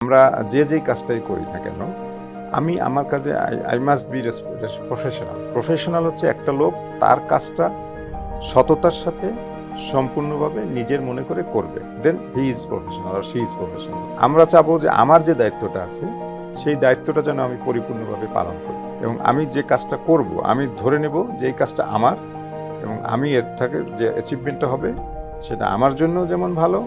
আমরা যে যেই কাজটাই করি না কেন, আমি আমার কাজে I must be professional professional হচ্ছে একটা লোক তার কাজটা সততার সাথে সম্পূর্ণভাবে নিজের মনে করে করবে। দেন হি ইজ প্রফেশনাল আর শি ইজ প্রফেশনাল আমরা চাবো যে আমার যে দায়িত্বটা আছে, সেই দায়িত্বটা যেন আমি পরিপূর্ণভাবে পালন করি। এবং আমি যে কাজটা করব, আমি ধরে নেব যে এই কাজটা আমার এবং আমি এর থেকে যে অ্যাচিভমেন্টটা হবে, সেটা আমার জন্য যেমন ভালো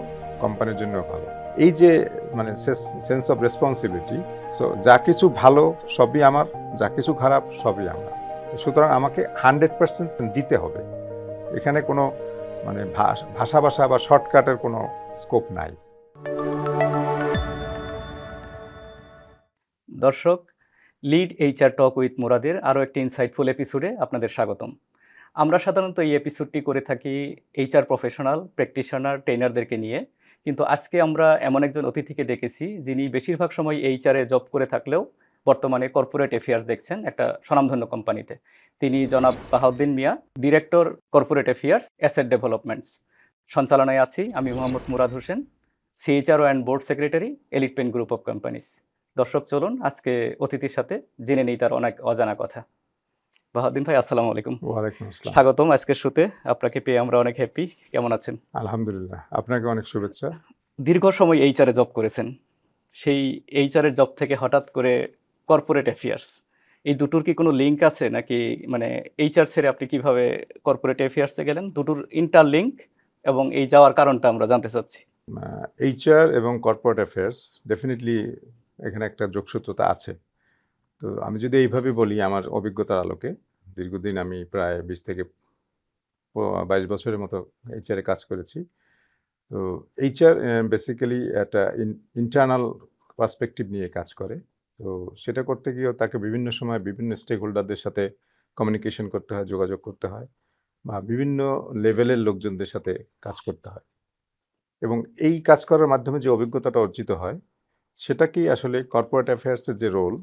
কোম্পানির জন্য ভালো। এই যে মানে সেন্স অফ রেসপন্সিবিলিটি সো যা কিছু ভালো সবই আমার, যা কিছু খারাপ সবই আমার। সুতরাং আমাকে হান্ড্রেড পার্সেন্ট দিতে হবে। এখানে কোনো মানে ভাষ- ভাষা বা শর্টকাটের কোনো স্কোপ নাই। দর্শক লিড এইচআর টক উইথ মোরাদের আরও একটি ইনসাইটফুল এপিসোডে আপনাদের স্বাগতম। আমরা সাধারণত এই এপিসোডটি করে থাকি এইচআর প্রফেশনাল প্র্যাকটিশনার ট্রেনারদেরকে নিয়ে। কিন্তু আজকে আমরা এমন একজন অতিথিকে ডেকেছি, যিনি বেশিরভাগ সময় এইচআরে জব করে থাকলেও বর্তমানে কর্পোরেট অ্যাফেয়ার্স দেখছেন একটা স্বনামধন্য কোম্পানিতে। তিনি জনাব Bahauddin Mia, director corporate affairs asset developments. সঞ্চালনায় আছি আমি Mohammad Murad Hossain CHRO and board secretary, Elite Pen group of companies দর্শক, চলুন আজকে অতিথির সাথে জেনে নেই তার অনেক অজানা কথা। বাহাউদ্দিন ভাই আসসালামু আলাইকুম। ওয়ালাইকুম আসসালাম। স্বাগতম আজকের শুতে। আপনাকে পেয়ে আমরা অনেক হ্যাপি কেমন আছেন? আলহামদুলিল্লাহ। আপনাকে অনেক শুভেচ্ছা। দীর্ঘ সময় এইচআরে জব করেছেন। সেই এইচআরের জব থেকে হঠাৎ করে কর্পোরেট অ্যাফেয়ার্স এই দুটোর কি কোনো লিঙ্ক আছে? নাকি মানে এইচআর ছেড়ে আপনি কীভাবে কর্পোরেট অ্যাফেয়ার্সে গেলেন? দুটোর ইন্টার লিঙ্ক এবং এই যাওয়ার কারণটা আমরা জানতে চাচ্ছি। এইচআর এবং কর্পোরেট অ্যাফেয়ার্স ডেফিনেটলি এখানে একটা যোগসূত্রতা আছে। তো আমি যদি এইভাবে বলি আমার অভিজ্ঞতার আলোকে, দীর্ঘদিন আমি প্রায় বিশ থেকে বাইশ বছরের মতো এইচআরে কাজ করেছি। তো এইচআর বেসিক্যালি একটা ইন্টারনাল পার্সপেক্টিভ নিয়ে কাজ করে। তো সেটা করতে গিয়েও তাকে বিভিন্ন সময় বিভিন্ন স্টেক হোল্ডারদের সাথে কমিউনিকেশন করতে হয়, যোগাযোগ করতে হয় বা বিভিন্ন লেভেলের লোকজনদের সাথে কাজ করতে হয়। এবং এই কাজ করার মাধ্যমে যে অভিজ্ঞতাটা অর্জিত হয়, সেটাকেই আসলে কর্পোরেট অ্যাফেয়ার্সের যে রোল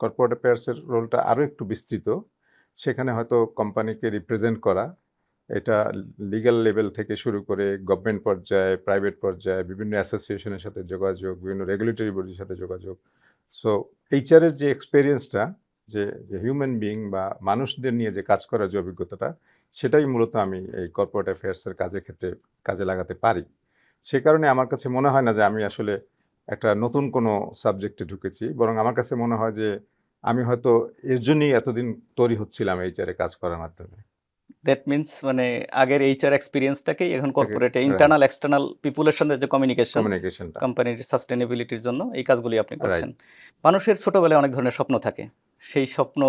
কর্পোরেট অ্যাফেয়ার্সের রোলটা আরও একটু বিস্তৃত। সেখানে হয়তো কোম্পানিকে রিপ্রেজেন্ট করা, এটা লিগ্যাল লেভেল থেকে শুরু করে গভর্নমেন্ট পর্যায়ে প্রাইভেট পর্যায়ে, বিভিন্ন অ্যাসোসিয়েশনের সাথে যোগাযোগ, বিভিন্ন রেগুলেটরি বডির সাথে যোগাযোগ। সো এইচআরের যে এক্সপেরিয়েন্সটা যে যে হিউম্যান বিইং বা মানুষদের নিয়ে যে কাজ করার যে অভিজ্ঞতাটা, সেটাই মূলত আমি এই কর্পোরেট অ্যাফেয়ার্সের কাজের ক্ষেত্রে কাজে লাগাতে পারি। সে কারণে আমার কাছে মনে হয় না যে আমি আসলে একটা নতুন কোনো সাবজেক্টে ঢুকেছি। বরং আমার কাছে মনে হয় যে আমি হয়তো এর জন্যই এতদিন তৈরি হচ্ছিলাম এইচআরে কাজ করার মাধ্যমে। দ্যাট মিন্স মানে আগের এইচআর এক্সপিরিয়েন্সটাকেই এখন কর্পোরেটে ইন্টারনাল এক্সটার্নাল পিপুলের সাথে যে কমিউনিকেশন কমিউনিকেশন কোম্পানির সাস্টেনেবিলিটির জন্য এই কাজগুলি আপনি করছেন। মানুষের ছোটবেলায় অনেক ধরনের স্বপ্ন থাকে। সেই স্বপ্ন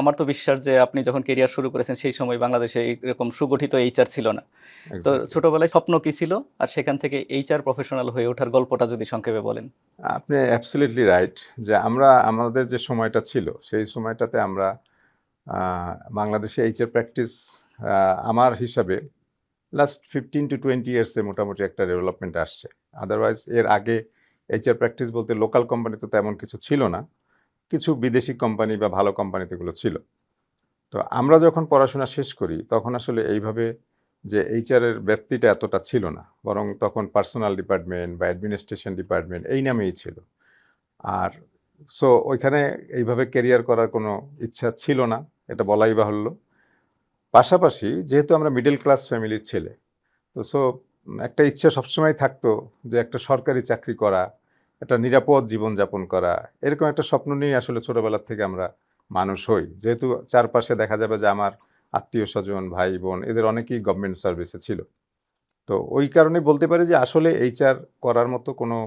আমার তো বিশ্বাস যে আপনি যখন কেরিয়ার শুরু করেছেন সেই সময় বাংলাদেশে এরকম সুগঠিত এইচআর ছিল না। তো ছোটবেলায় স্বপ্ন কি ছিল? আর সেখান থেকে এইচআর প্রফেশনাল হয়ে ওঠার গল্পটা যদি সংক্ষেপে বলেন। আপনি অ্যাবসলিউটলি রাইট যে আমরা আমাদের যে সময়টা ছিল সেই সময়টাতে আমরা বাংলাদেশে এইচআর প্র্যাকটিস আমার হিসাবে লাস্ট ফিফটিন টু টোয়েন্টি ইয়ার্সে মোটামুটি একটা ডেভেলপমেন্ট আসছে। আদারওয়াইজ এর আগে এইচআর প্র্যাকটিস বলতে লোকাল কোম্পানিতে তেমন কিছু ছিল না। কিছু বিদেশি কোম্পানি বা ভালো কোম্পানিতে এগুলো ছিল। তো আমরা যখন পড়াশোনা শেষ করি, তখন আসলে এইভাবে যে এইচআরের ব্যাপ্তিটা এতটা ছিল না, বরং তখন পার্সোনাল ডিপার্টমেন্ট বা অ্যাডমিনিস্ট্রেশন ডিপার্টমেন্ট এই নামেই ছিল। আর সো ওইখানে এইভাবে কেরিয়ার করার কোনো ইচ্ছা ছিল না, এটা বলাই বাহুল্য। পাশাপাশি যেহেতু আমরা মিডল ক্লাস ফ্যামিলির ছেলে, তো সো একটা ইচ্ছা সবসময় থাকতো যে একটা সরকারি চাকরি করা একটা নিরাপদ জীবনযাপন করা, এরকম একটা স্বপ্ন নিয়ে আসলে ছোটবেলার থেকে আমরা মানুষ হই। যেহেতু চারপাশে দেখা যাবে যে আমার আত্মীয় স্বজন, ভাই, বোন, এদের অনেকেই গভর্নমেন্ট সার্ভিসে ছিল। তো ওই কারণে বলতে পারি যে আসলে এইচআর করার মতো কোনো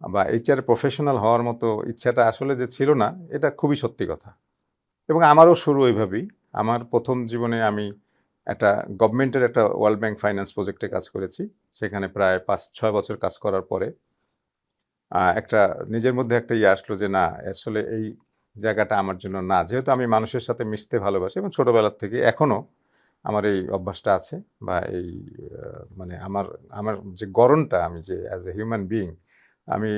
বা এইচআর প্রফেশনাল হওয়ার মতো ইচ্ছাটা আসলে যে ছিল না, এটা খুবই সত্যি কথা। এবং আমারও শুরু ওইভাবেই। আমার প্রথম জীবনে আমি একটা গভর্নমেন্টের একটা ওয়ার্ল্ড ব্যাংক ফাইন্যান্স প্রজেক্টে কাজ করেছি। সেখানে প্রায় পাঁচ ছয় বছর কাজ করার পরে একটা নিজের মধ্যে একটা ইয়ে আসলো যে, না, আসলে এই জায়গাটা আমার জন্য না। যেহেতু আমি মানুষের সাথে মিশতে ভালোবাসি এবং ছোটোবেলার থেকে এখনও আমার এই অভ্যাসটা আছে বা এই মানে আমার আমার যে গরমটা আমি যে অ্যাজ এ হিউম্যান বিইং আমি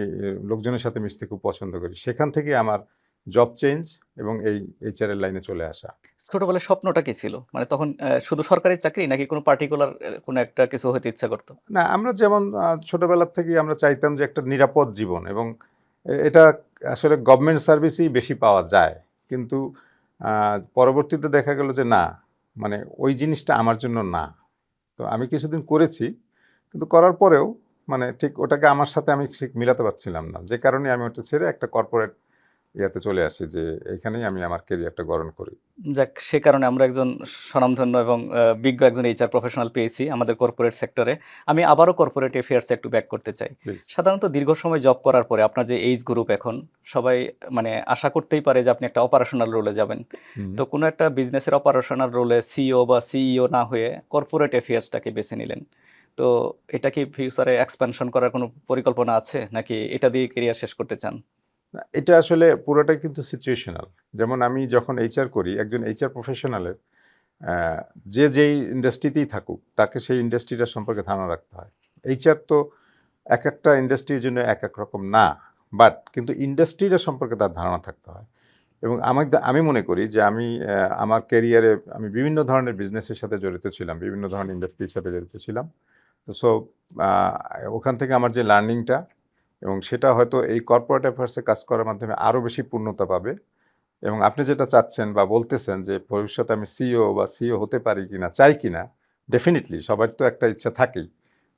লোকজনের সাথে মিশতে খুব পছন্দ করি। সেখান থেকে আমার জব চেঞ্জ এবং এই এইচআর এর লাইনে চলে আসা। ছোটবেলায় স্বপ্নটা কি ছিল? মানে তখন শুধু সরকারি চাকরি নাকি কোনো পার্টিকুলার কোনো একটা কিছু হতে ইচ্ছা করতো? না আমরা যেমন ছোটবেলার থেকেই আমরা চাইতাম যে একটা নিরাপদ জীবন এবং এটা আসলে গভর্নমেন্ট সার্ভিসেই বেশি পাওয়া যায়। কিন্তু পরবর্তীতে দেখা গেল যে না মানে ওই জিনিসটা আমার জন্য না। তো আমি কিছুদিন করেছি কিন্তু করার পরেও মানে ঠিক ওটাকে আমার সাথে আমি ঠিক মিলাতে পারছিলাম না। যে কারণে আমি ওটা ছেড়ে একটা কর্পোরেট ইয়াতে চলে আসি যে এখানেই আমি আমার কেরিয়ারটা গঠন করি। যাক সে কারণে আমরা একজন স্বনামধন্য এবং বিজ্ঞ একজন এইচআর প্রফেশনাল পেয়েছি আমাদের কর্পোরেট সেক্টরে আমি আবারও কর্পোরেট অ্যাফেয়ার্সে একটু ব্যাক করতে চাই। সাধারণত দীর্ঘ সময় জব করার পরে আপনার যে এইজ গ্রুপ এখন সবাই মানে আশা করতেই পারে যে আপনি একটা অপারেশনাল রোলে যাবেন। তো কোনো একটা বিজনেসের অপারেশনাল রোলে সিও বা সিইও না হয়ে কর্পোরেট অ্যাফেয়ার্সটাকে বেছে নিলেন। তো এটা কি ফিউচারে এক্সপ্যানশন করার কোনো পরিকল্পনা আছে? নাকি এটা দিয়ে কেরিয়ার শেষ করতে চান? এটা আসলে পুরোটাই কিন্তু সিচুয়েশনাল যেমন আমি যখন এইচআর করি, একজন এইচআর প্রফেশনালের যে যেই ইন্ডাস্ট্রিতেই থাকুক, তাকে সেই ইন্ডাস্ট্রিটা সম্পর্কে ধারণা রাখতে হয়। এইচআর তো এক একটা ইন্ডাস্ট্রির জন্য এক এক রকম না বাট কিন্তু ইন্ডাস্ট্রিটা সম্পর্কে তার ধারণা থাকতে হয়। এবং আমি আমি মনে করি যে আমি আমার ক্যারিয়ারে আমি বিভিন্ন ধরনের বিজনেসের সাথে জড়িত ছিলাম, বিভিন্ন ধরনের ইন্ডাস্ট্রির সাথে জড়িত ছিলাম। সো ওখান থেকে আমার যে লার্নিংটা এবং সেটা হয়তো এই কর্পোরেট অ্যাফেয়ার্সে কাজ করার মাধ্যমে আরও বেশি পূর্ণতা পাবে। এবং আপনি যেটা চাচ্ছেন বা বলতেছেন যে ভবিষ্যতে আমি সিইও বা সিইও হতে পারি কিনা চাই কিনা ডেফিনেটলি সবার তো একটা ইচ্ছা থাকেই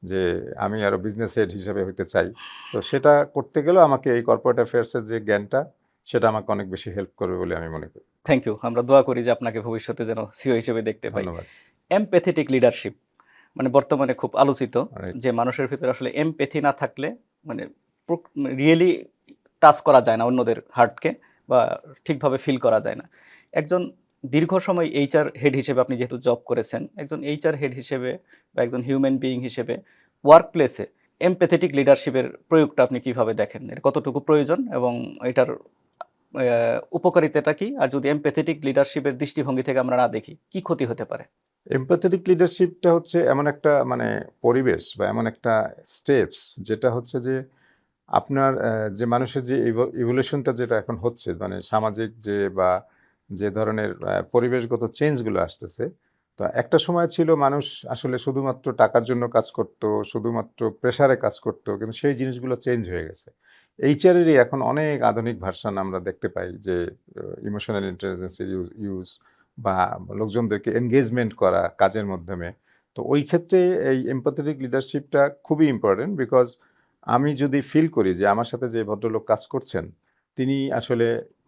যে আমি আরও বিজনেস হেড হিসেবে হতে চাই। তো সেটা করতে গেলেও আমাকে এই কর্পোরেট অ্যাফেয়ার্সের যে জ্ঞানটা সেটা আমাকে অনেক বেশি হেল্প করবে বলে আমি মনে করি। থ্যাংক ইউ আমরা দোয়া করি যে আপনাকে ভবিষ্যতে যেন সিও হিসেবে দেখতে পাই। ধন্যবাদ। এমপ্যাথেটিক লিডারশিপ মানে বর্তমানে খুব আলোচিত যে মানুষের ভিতরে আসলে এমপ্যাথি না থাকলে মানে রিয়েলি টাচ করা যায় না অন্যদের হার্টকে বা ঠিকভাবে ফিল করা যায় না। একজন দীর্ঘ সময় এইচআর হেড হিসেবে আপনি যেহেতু জব করেছেন, একজন এইচআর হেড হিসেবে বা একজন হিউম্যান বিইং হিসেবে ওয়ার্ক প্লেসে এমপ্যাথেটিক লিডারশিপের প্রয়োগটা আপনি কীভাবে দেখেন? এটা কতটুকু প্রয়োজন এবং এটার উপকারিতাটা কি? আর যদি এমপ্যাথেটিক লিডারশিপের দৃষ্টিভঙ্গি থেকে আমরা না দেখি, কি ক্ষতি হতে পারে? এমপ্যাথেটিক লিডারশিপটা হচ্ছে এমন একটা মানে পরিবেশ বা এমন একটা স্টেপস যেটা হচ্ছে যে আপনার যে মানুষের যে ইভলিউশনটা যেটা এখন হচ্ছে মানে সামাজিক যে বা যে ধরনের পরিবেশগত চেঞ্জগুলো আসতেছে, তো একটা সময় ছিল মানুষ আসলে শুধুমাত্র টাকার জন্য কাজ করতো, শুধুমাত্র প্রেসারে কাজ করতো, কিন্তু সেই জিনিসগুলো চেঞ্জ হয়ে গেছে। এইচআরেরই এখন অনেক আধুনিক ভার্সান আমরা দেখতে পাই যে ইমোশনাল ইন্টেলিজেন্সের ইউজ ইউজ বা লোকজনদেরকে এনগেজমেন্ট করা কাজের মাধ্যমে। তো ওই ক্ষেত্রে এই এম্পাথেটিক লিডারশিপটা খুবই ইম্পর্টেন্ট বিকজ আমি যদি ফিল করি যে আমার সাথে যে ভদ্রলোক কাজ করছেন, তিনি আসলে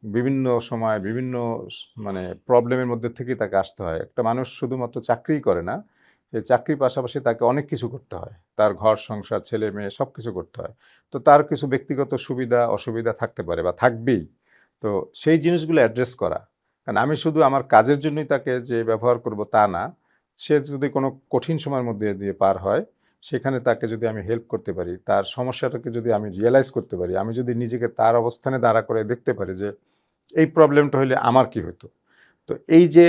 বিভিন্ন সময় বিভিন্ন মানে প্রবলেমের মধ্যে থেকেই তাকে আসতে হয়। একটা মানুষ শুধুমাত্র চাকরিই করে না সেই চাকরির পাশাপাশি তাকে অনেক কিছু করতে হয়। তার ঘর, সংসার, ছেলে, মেয়ে সব কিছু করতে হয়। তো তার কিছু ব্যক্তিগত সুবিধা, অসুবিধা থাকতে পারে বা থাকবেই। তো সেই জিনিসগুলো অ্যাড্রেস করা। কারণ আমি শুধু আমার কাজের জন্যই তাকে যে ব্যবহার করব তা না, সে যদি কোনো কঠিন সময়ের মধ্যে দিয়ে পার হয় সেখানে তাকে যদি আমি হেল্প করতে পারি, তার সমস্যাটাকে যদি আমি রিয়েলাইজ করতে পারি, আমি যদি নিজেকে তার অবস্থানে দাঁড়া করে দেখতে পারি যে, এই প্রবলেমটা হলে আমার কি হতো? তো এই যে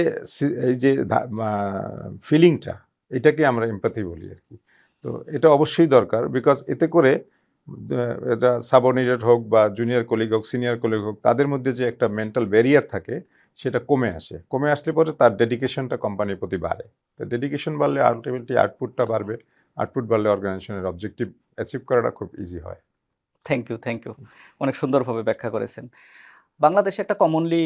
এই যে ফিলিংটা এটাকে আমরা এমপ্যাথি বলি আর কি। তো এটা অবশ্যই দরকার বিকজ এতে করে এটা সাবঅর্ডিনেট হোক বা জুনিয়র কলিগ হোক সিনিয়র কলিগ হোক, তাদের মধ্যে যে একটা মেন্টাল ব্যারিয়ার থাকে, সেটা কমে আসে। কমে আসলে পরে তার ডেডিকেশনটা কোম্পানির প্রতি বাড়ে। তো ডেডিকেশন বাড়লে আলটিমেটলি আউটপুটটা বাড়বে। আউটপুট বাড়লে অর্গানাইজেশনের অবজেক্টিভ অ্যাচিভ করাটা খুব ইজি হয়। থ্যাংক ইউ থ্যাংক ইউ অনেক সুন্দরভাবে ব্যাখ্যা করেছেন। বাংলাদেশে একটা কমনলি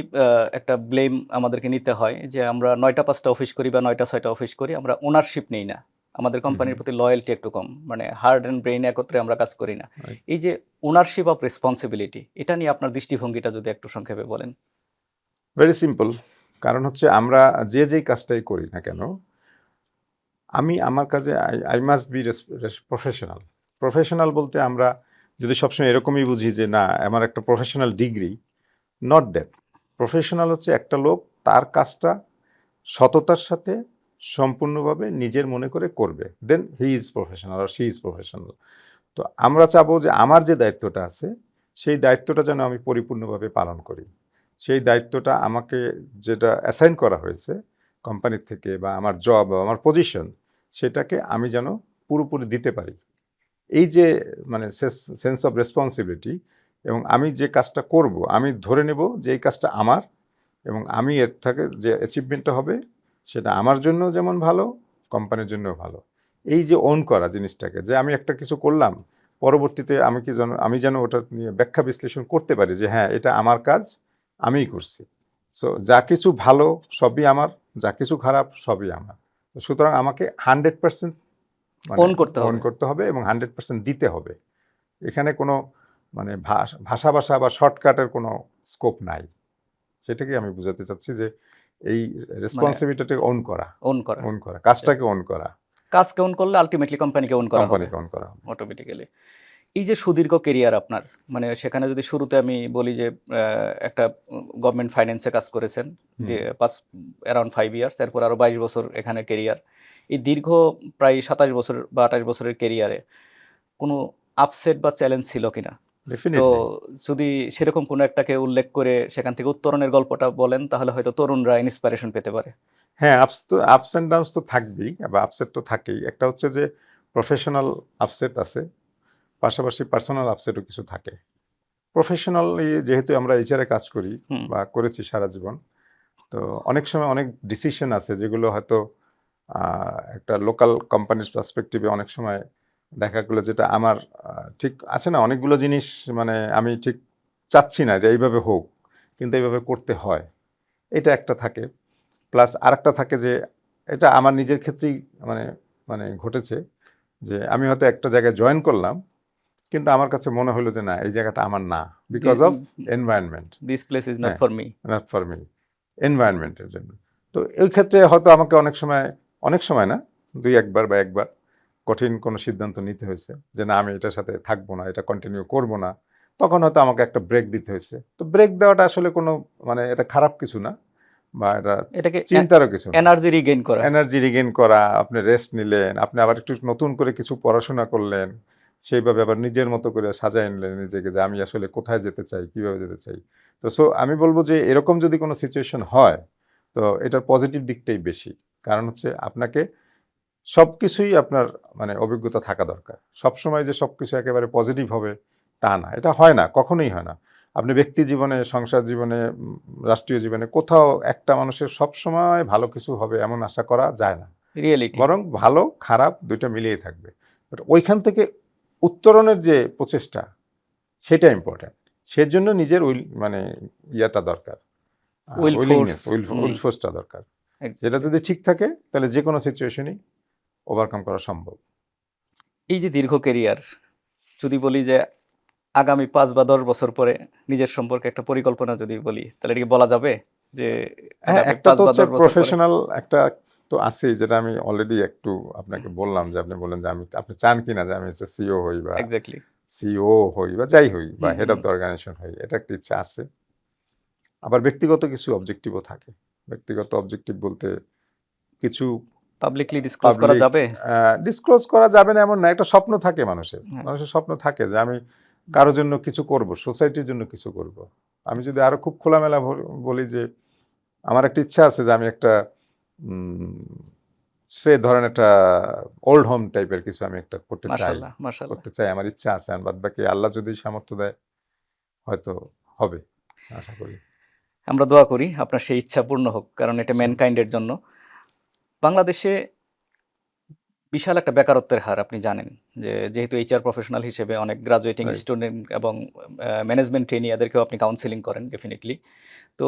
একটা ব্লেম আমাদেরকে নিতে হয় যে আমরা নয়টা পাঁচটা অফিস করি বা নয়টা ছয়টা অফিস করি আমরা ওনারশিপ নেই না। আমাদের কোম্পানির প্রতি লয়্যালটি একটু কম মানে হার্ড অ্যান্ড ব্রেইন একত্রে আমরা কাজ করি না। এই যে ওনারশিপ অফ রেসপন্সিবিলিটি এটা নিয়ে আপনার দৃষ্টিভঙ্গিটা যদি একটু সংক্ষেপে বলেন। ভেরি সিম্পল কারণ হচ্ছে আমরা যে যেই কাজটাই করি না কেন আমি আমার কাজে I must be professional professional বলতে আমরা যদি সবসময় এরকমই বুঝি যে না, আমার একটা professional degree not that professional হচ্ছে একটা লোক, তার কাজটা সততার সাথে সম্পূর্ণভাবে নিজের মনে করে করবে। দেন হি ইজ প্রফেশনাল আর শি ইজ প্রফেশনাল তো আমরা চাবো যে আমার যে দায়িত্বটা আছে, সেই দায়িত্বটা যেন আমি পরিপূর্ণভাবে পালন করি। সেই দায়িত্বটা আমাকে যেটা অ্যাসাইন করা হয়েছে কোম্পানির থেকে বা আমার জব বা আমার পজিশন সেটাকে আমি যেন পুরোপুরি দিতে পারি। এই যে মানে সেন্স অফ রেসপন্সিবিলিটি এবং আমি যে কাজটা করব, আমি ধরে নেব যে এই কাজটা আমার এবং আমি এর থেকে যে অ্যাচিভমেন্টটা হবে, সেটা আমার জন্য যেমন ভালো কোম্পানির জন্য ভালো। এই যে ওন করা জিনিসটাকে, যে আমি একটা কিছু করলাম, পরবর্তীতে আমি কি যেন, আমি যেন ওটা নিয়ে ব্যাখ্যা বিশ্লেষণ করতে পারি যে হ্যাঁ এটা আমার কাজ, আমিই করছি। সো যা কিছু ভালো, সবই আমার যা কিছু খারাপ সবই আমার। সুতরাং আমাকে হান্ড্রেড পার্সেন্ট Own করতে হবে। করতে হবে এবং হান্ড্রেড পার্সেন্ট দিতে হবে। এখানে কোনো মানে ভাষ- ভাষা বা শর্টকাটের কোনো স্কোপ নাই। সেটাকে আমি বুঝাতে চাচ্ছি যে এই মানে রেসপন্সিবিলিটি ওন করা। অন করা। ওন করা। কাজটাকে অন করা। কাজকে ওন করলে আলটিমেটলি কোম্পানিকে অন করা কোম্পানিকে ওন করা। অটোমেটিক্যালি এই যে সুদীর্ঘ কেরিয়ার আপনার মানে সেখানে যদি শুরুতে আমি বলি যে একটা গভর্নমেন্ট ফাইন্যান্সে কাজ করেছেন পাঁচ অ্যারাউন্ড ফাইভ ইয়ার্স তারপর আরও বাইশ বছর এখানে কেরিয়ার এই দীর্ঘ প্রায় সাতাশ বছর বা আঠাশ বছরের কেরিয়ারে কোনো আপসেট বা চ্যালেঞ্জ ছিল কিনা? তো যদি সেরকম কোনো একটাকে উল্লেখ করে সেখান থেকে উত্তরণের গল্পটা বলেন তাহলে হয়তো তরুণরা ইন্সপিরেশন পেতে পারে। হ্যাঁ আপস তো আপস অ্যান্ড ডাউনস তো থাকবেই বা আপসেট তো থাকেই। একটা হচ্ছে যে প্রফেশনাল আপসেট আছে পাশাপাশি পার্সোনাল আপসেটও কিছু থাকে। প্রফেশনালি যেহেতু আমরা এইচআরে কাজ করি বা করেছি সারা জীবন তো অনেক সময় অনেক ডিসিশন আছে যেগুলো হয়তো একটা লোকাল কোম্পানির পার্সপেক্টিভে অনেক সময় দেখা গেলো যেটা আমার ঠিক আছে না অনেকগুলো জিনিস মানে আমি ঠিক চাচ্ছি না যে এইভাবে হোক কিন্তু এইভাবে করতে হয়। এটা একটা থাকে। প্লাস আরেকটা থাকে যে এটা আমার নিজের ক্ষেত্রেই মানে মানে ঘটেছে যে আমি হয়তো একটা জায়গায় জয়েন করলাম কিন্তু আমার কাছে মনে হলো যে না এই জায়গাটা আমার না because of environment this place is not. For me not for me এনভায়রনমেন্টের জন্য। তো এই ক্ষেত্রে হয়তো আমাকে অনেক সময় অনেক সময় না দুই একবার বা একবার কঠিন কোনো সিদ্ধান্ত নিতে হয়েছে যে না আমি এটার সাথে থাকব না এটা কন্টিনিউ করব না। তখন হয়তো আমাকে একটা ব্রেক দিতে হয়েছে। তো ব্রেক দেওয়াটা আসলে কোনো মানে এটা খারাপ কিছু না বা এটা এটাকে চিন্তারও কিছু এনার্জি রিগেইন করা। এনার্জি রিগেইন করা আপনি রেস্ট নিলেন আপনি আবার একটু নতুন করে কিছু পড়াশোনা করলেন সেইভাবে আবার নিজের মতো করে সাজায় নিলেন নিজেকে যে আমি আসলে কোথায় যেতে চাই কীভাবে যেতে চাই। তো সো আমি বলব যে এরকম যদি কোনো সিচুয়েশন হয় তো এটার পজিটিভ দিকটাই বেশি। কারণ হচ্ছে আপনাকে সব কিছুই আপনার মানে অভিজ্ঞতা থাকা দরকার। সব সময় যে সব কিছু একেবারে পজিটিভ হবে তা না। এটা হয় না কখনোই হয় না। আপনি ব্যক্তি জীবনে সংসার জীবনে রাষ্ট্রীয় জীবনে কোথাও একটা মানুষের সব সময় ভালো কিছু হবে এমন আশা করা যায় না। রিয়েলিটি বরং ভালো খারাপ দুইটা মিলিয়ে থাকবে। বাট ওইখান থেকে উত্তরণের যে প্রচেষ্টা সেটা ইম্পর্ট্যান্ট সেজন্য নিজের উইল মানে ইয়াটা দরকার। Will force, উইল ফোর্সটা দরকার। যেটা যদি ঠিক থাকে তাহলে যে কোনো সিচুয়েশনই ওভারকাম করা সম্ভব। এই যে দীর্ঘ কেরিয়ার যদি বলি যে আগামী পাঁচ বা দশ বছর পরে নিজের সম্পর্কে একটা পরিকল্পনা যদি বলি তাহলে এটা কি বলা যাবে যে হ্যাঁ একটা তো প্রফেশনাল একটা তো আছেই যেটা আমি অলরেডি একটু আপনাকে বললাম যে আপনি বললেন যে আমি আপনি চান কিনা যে আমি সিও হই বা এক্স্যাক্টলি সিও হই বা যাই হই বা হেড অফ। দ্য অর্গানাইজেশন হই এটা একটা ইচ্ছা আছে। আবার ব্যক্তিগত কিছু অবজেক্টিভও থাকে। ব্যক্তিগত অবজেক্টিভ বলতে কিছু পাবলিকলি ডিসক্লোজ করা যাবে? ডিসক্লোজ করা যাবে না এমন না একটা স্বপ্ন থাকে মানুষের। হ্যাঁ। মানুষের স্বপ্ন থাকে যে আমি কারোর জন্য কিছু করব সোসাইটির জন্য কিছু করব। আমি যদি আরও খুব খোলামেলা বলি যে আমার একটা ইচ্ছা আছে যে আমি একটা সে ধরেন একটা ওল্ড হোম টাইপের কিছু আমি একটা করতে চাই। করতে চাই আমার ইচ্ছা আছে আর বাদ বাকি আল্লাহ যদি সামর্থ্য দেয় হয়তো হবে আশা করি। আমরা দোয়া করি আপনার সেই ইচ্ছা পূর্ণ হোক কারণ এটা আচ্ছা। ম্যানকাইন্ডের জন্য। বাংলাদেশে বিশাল একটা বেকারত্বের হার আপনি জানেন যে যেহেতু এইচআর প্রফেশনাল হিসেবে অনেক গ্রাজুয়েটিং স্টুডেন্ট এবং ম্যানেজমেন্ট ট্রেনি এদেরকেও আপনি কাউন্সিলিং করেন ডেফিনেটলি তো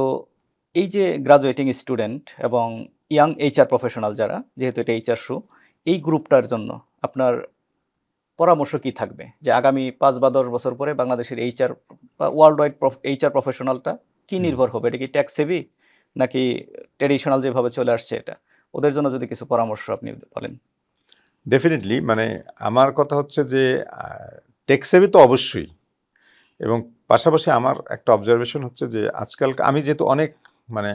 এই যে গ্রাজুয়েটিং স্টুডেন্ট এবং ইয়াং এইচআর প্রফেশনাল যারা যেহেতু এটা এইচআর শো এই গ্রুপটার জন্য আপনার পরামর্শ কি থাকবে? যে আগামী পাঁচ বা দশ বছর পরে বাংলাদেশের এইচআর বা ওয়ার্ল্ড ওয়াইড এইচআর প্রফেশনালটা কি নির্ভর হবে? এটা কি ট্যাক্স সেভি নাকি ট্রেডিশনাল যেভাবে চলে আসছে এটা? ওদের জন্য যদি কিছু পরামর্শ আপনি বলেন। ডেফিনেটলি মানে আমার কথা হচ্ছে যে টেক্সেবি তো অবশ্যই। এবং পাশাপাশি আমার একটা অবজারভেশন হচ্ছে যে আজকাল আমি যেহেতু অনেক মানে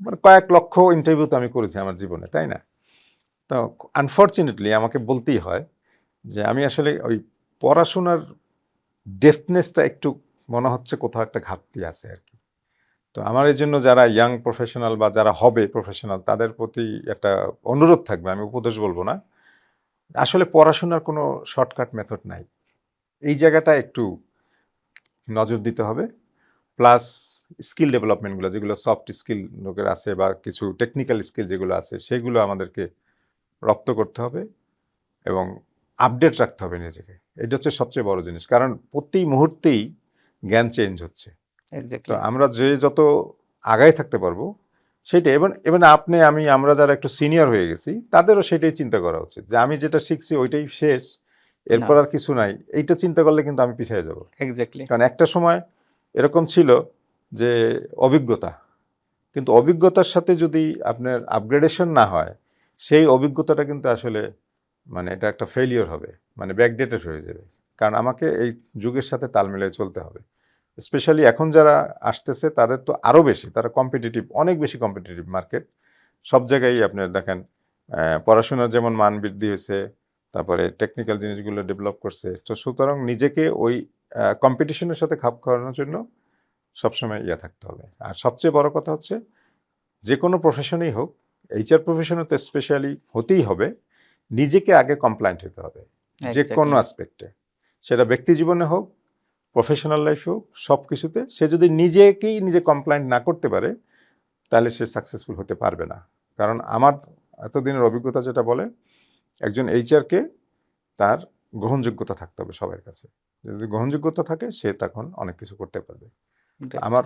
মানে কয়েক লক্ষ ইন্টারভিউ তো আমি করেছি আমার জীবনে, তাই না? তো আনফর্চুনেটলি আমাকে বলতেই হয় যে আমি আসলে ওই পড়াশোনার ডেফনেসটা একটু মনে হচ্ছে কোথাও একটা ঘাটতি আছে আর কি। তো আমার এই জন্য যারা ইয়াং প্রফেশনাল বা যারা হবে প্রফেশনাল তাদের প্রতি একটা অনুরোধ থাকবে, আমি উপদেশ বলব না। আসলে পড়াশোনার কোনো শর্টকাট মেথড নাই। এই জায়গাটা একটু নজর দিতে হবে। প্লাস স্কিল ডেভেলপমেন্টগুলো যেগুলো সফট স্কিল লোকের আছে বা কিছু টেকনিক্যাল স্কিল যেগুলো আছে সেগুলো আমাদেরকে রপ্ত করতে হবে এবং আপডেট রাখতে হবে নিজেকে। এটা হচ্ছে সবচেয়ে বড় জিনিস। কারণ প্রতি মুহূর্তেই জ্ঞান চেঞ্জ হচ্ছে। তো আমরা যে যত আগায় থাকতে পারব সেটাই। এবং এবং আপনি আমি আমরা যারা একটু সিনিয়র হয়ে গেছি তাদেরও সেটাই চিন্তা করা উচিত। যে আমি যেটা শিখছি ওইটাই শেষ এরপর আর কিছু নাই। এইটা চিন্তা করলে কিন্তু আমি পিছিয়ে যাব। এক্স্যাক্টলি কারণ একটা সময় এরকম ছিল যে অভিজ্ঞতা। কিন্তু অভিজ্ঞতার সাথে যদি আপনার আপগ্রেডেশন না হয়, সেই অভিজ্ঞতাটা কিন্তু আসলে মানে এটা একটা ফেলিওর হবে মানে ব্যাকডেটেড হয়ে যাবে। কারণ আমাকে এই যুগের সাথে তাল মিলিয়ে চলতে হবে। স্পেশালি এখন যারা আসতেছে, তাদের তো আরও বেশি, তারা কম্পিটিটিভ অনেক বেশি কম্পিটিটিভ মার্কেট সব জায়গায় আপনার দেখেন পড়াশোনার যেমন মান বৃদ্ধি হয়েছে, তারপরে টেকনিক্যাল জিনিসগুলো ডেভেলপ করছে। তো সুতরাং নিজেকে ওই কম্পিটিশনের সাথে খাপ খাওয়ানোর জন্য সবসময় ইয়ে থাকতে হবে। আর সবচেয়ে বড় কথা হচ্ছে যে কোনো প্রফেশনেই হোক এইচআর প্রফেশনে তো স্পেশালি হতেই হবে নিজেকে আগে কমপ্লায়েন্ট হতে হবে যে কোনো অ্যাসপেক্টে সেটা ব্যক্তি জীবনে হোক প্রফেশনাল লাইফ হোক সব কিছুতে সে যদি নিজেকেই নিজে কমপ্লায়েন্ট না করতে পারে তাহলে সে সাকসেসফুল হতে পারবে না। কারণ আমার এতদিনের অভিজ্ঞতা যেটা বলে একজন এইচআরকে তার গ্রহণযোগ্যতা থাকতে হবে সবার কাছে। যদি গ্রহণযোগ্যতা থাকে সে তখন অনেক কিছু করতে পারবে। আমার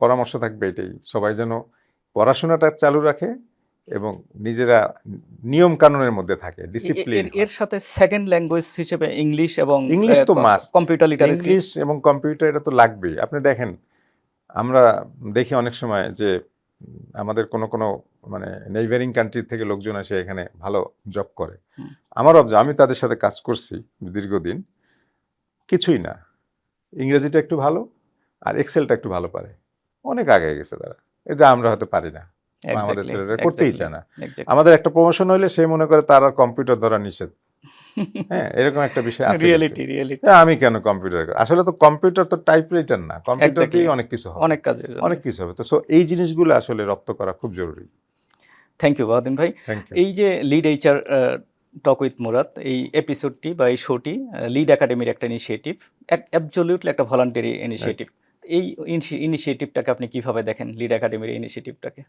পরামর্শ থাকবে এটাই। সবাই যেন পড়াশোনাটা চালু রাখে এবং নিজেরা নিয়ম কানুনের মধ্যে থাকে ডিসিপ্লিন এর সাথে সেকেন্ড ল্যাঙ্গুয়েজ হিসেবে ইংলিশ এবং ইংলিশ তো must। কম্পিউটার লিটারেসি ইংলিশ এবং কম্পিউটার এটা তো লাগবেই। আপনি দেখেন আমরা দেখি অনেক সময় যে আমাদের কোনো কোনো মানে নেইবারিং কান্ট্রি থেকে লোকজন আসে এখানে ভালো জব করে। আমার অবজা আমি তাদের সাথে কাজ করছি দীর্ঘদিন কিছুই না। ইংরেজিটা একটু ভালো আর এক্সেলটা একটু ভালো পারে। অনেক আগে গেছে তারা। এটা আমরা হয়তো পারি না। আমাদের ছেলেরা করতেই চায় না। আমাদের একটা প্রমোশন হইলে সে মনে করে তার আর কম্পিউটার ধরা নিষেধ। হ্যাঁ এরকম একটা বিষয় আছে রিয়েলিটি রিয়েলিটি আমি কেন কম্পিউটার আসলে তো কম্পিউটার তো টাইপরাইটার না। কম্পিউটারতেই Exactly. অনেক কিছু হবে। অনেক জন্য। অনেক কিছু হবে। তো সো এই জিনিসগুলো আসলে রপ্ত করা খুব জরুরি। থ্যাংক ইউ বাহাদিন ভাই। এই যে lead HR talk with Murad এই এপিসোডটি বা এই শোটি লিড একাডেমির একটা ইনিশিয়েটিভ অ্যাবসলিউটলি একটা ভলান্টারি ইনিশিয়েটিভ এই ইনিশিয়েটিভটাকে আপনি কীভাবে দেখেন? লিড একাডেমির ইনিশিয়েটিভটাকে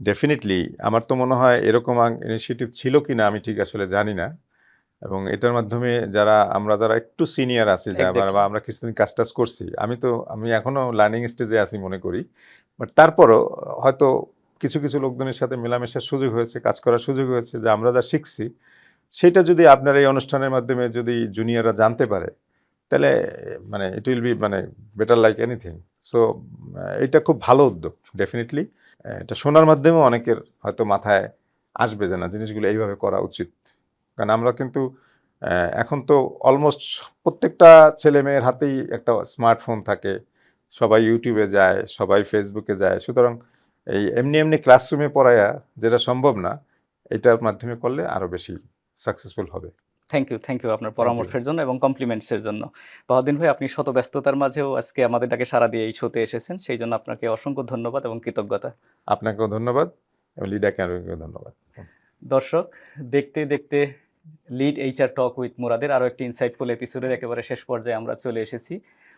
ডেফিনেটলি আমার তো মনে হয় এরকম ইনিশিয়েটিভ ছিল কি না আমি ঠিক আসলে জানি না। এবং এটার মাধ্যমে যারা আমরা যারা একটু সিনিয়র আছি. বা আমরা কিছুদিন কাজ টাজ করছি আমি তো আমি এখনও লার্নিং স্টেজে আছি মনে করি। বাট তারপরও হয়তো কিছু কিছু লোকজনের সাথে মেলামেশার সুযোগ হয়েছে কাজ করার সুযোগ হয়েছে যে আমরা যা শিখছি সেটা যদি আপনার এই অনুষ্ঠানের মাধ্যমে যদি জুনিয়ররা জানতে পারে তাহলে মানে ইট উইল বি মানে বেটার লাইক এনিথিং সো এটা খুব ভালো উদ্যোগ ডেফিনেটলি এটা শোনার মাধ্যমেও অনেকের হয়তো মাথায় আসবে যে না, জিনিসগুলো এইভাবে করা উচিত। কারণ আমরা কিন্তু এখন তো অলমোস্ট প্রত্যেকটা ছেলে মেয়ের হাতেই একটা স্মার্টফোন থাকে। সবাই ইউটিউবে যায়, সবাই ফেসবুকে যায়। সুতরাং এই এমনি এমনি ক্লাসরুমে পড়ায়া যেটা সম্ভব না, এটার মাধ্যমে করলে আরও বেশি সাকসেসফুল হবে। থ্যাংক ইউ থ্যাংক ইউ আপনার পরামর্শের জন্য এবং কমপ্লিমেন্টসের জন্য। বাহাদিন ভাই আপনি শত ব্যস্ততার মাঝেও আজকে আমাদের ডাকে সারা দিয়ে এই শোতে এসেছেন সেই জন্য আপনাকে অসংখ্য ধন্যবাদ এবং কৃতজ্ঞতা। আপনাকেও ধন্যবাদ এবং লিডাকে আরও ধন্যবাদ। দর্শক দেখতে দেখতে লিড এইচআর টক উইথ মুরাদের আরও একটি ইনসাইটফুল এপিসোডের একেবারে শেষ পর্যায়ে আমরা চলে এসেছি।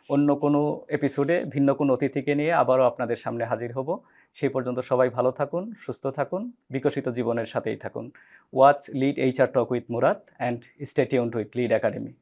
অন্য কোনো এপিসোডে ভিন্ন কোনো অতিথিকে নিয়ে আবারও আপনাদের সামনে হাজির হব। সেই পর্যন্ত সবাই ভালো থাকুন, সুস্থ থাকুন, বিকশিত জীবনের সাথেই থাকুন। Watch lead H R talk with Murad and stay tuned with lead academy